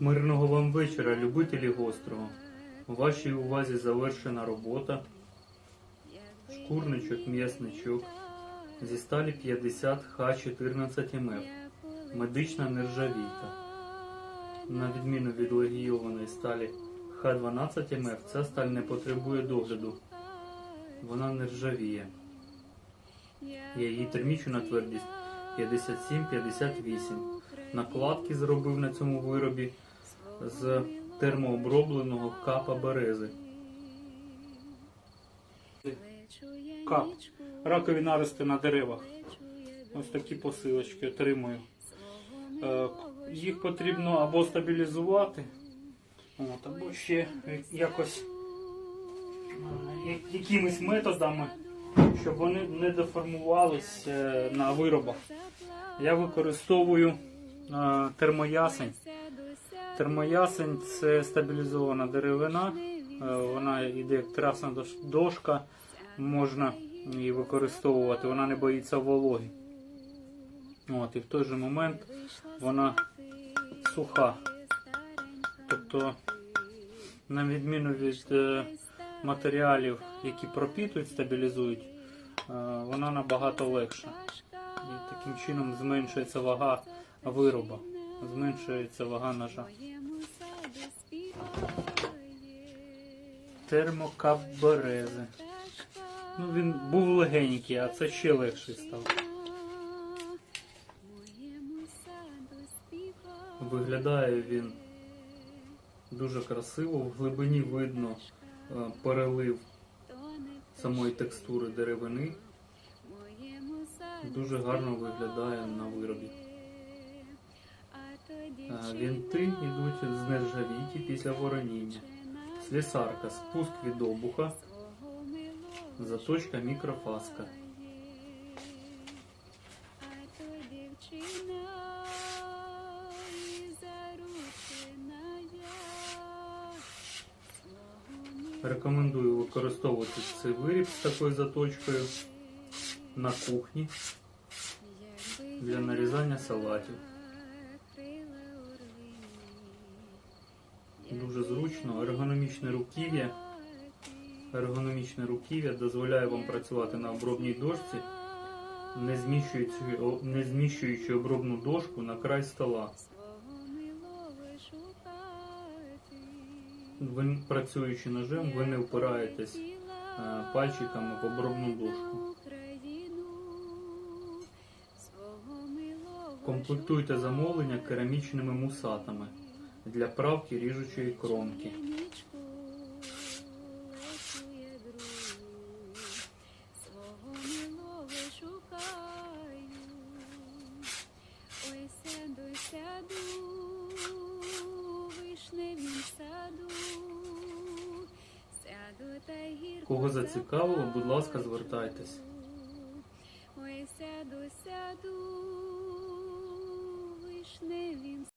Мирного вам вечора, любителі гострого. У вашій увазі завершена робота. Шкурничок, м'ясничок зі сталі 50 Х14 МФ. Медична нержавійка. На відміну від легійованої сталі Х12 МФ, ця сталь не потребує догляду. Вона не ржавіє. Я її термічна твердість 57-58. Накладки зробив на цьому виробі з термообробленого капа берези. Кап. Ракові нарости на деревах. Ось такі посилочки отримую. Е, Їх потрібно або стабілізувати, от, або ще якось е, якимись методами, щоб вони не деформувались е, на виробах. Я використовую термоясень. Термоясень це стабілізована деревина, е, вона йде як трасна дош- дошка, можна її використовувати, вона не боїться вологи. От, і в той же момент вона суха. Тобто, на відміну від е, матеріалів, які пропітують, стабілізують, е, вона набагато легша. І таким чином зменшується вага вироба, зменшується вага ножа. Термокап берези. Ну, він був легенький, а це ще легший став. Виглядає він дуже красиво, в глибині видно е, перелив самої текстури деревини. Дуже гарно виглядає на виробі. Вінти йдуть з нержавійки після вороніння. Слісарка, спуск від обуха, заточка мікрофаска. Рекомендую використовувати цей виріб з такою заточкою на кухні для нарізання салатів. Дуже зручно, ергономічне руків'я. Ергономічне руків'я дозволяє вам працювати на обробній дошці, не зміщуючи, не зміщуючи обробну дошку на край стола. Ви працюючи ножем, ви не впираєтесь е, пальчиками в обробну дошку. Комплектуйте замовлення керамічними мусатами для правки ріжучої кромки. Кого зацікавило, будь ласка, звертайтесь. Ой, сяду, сяду, вишневім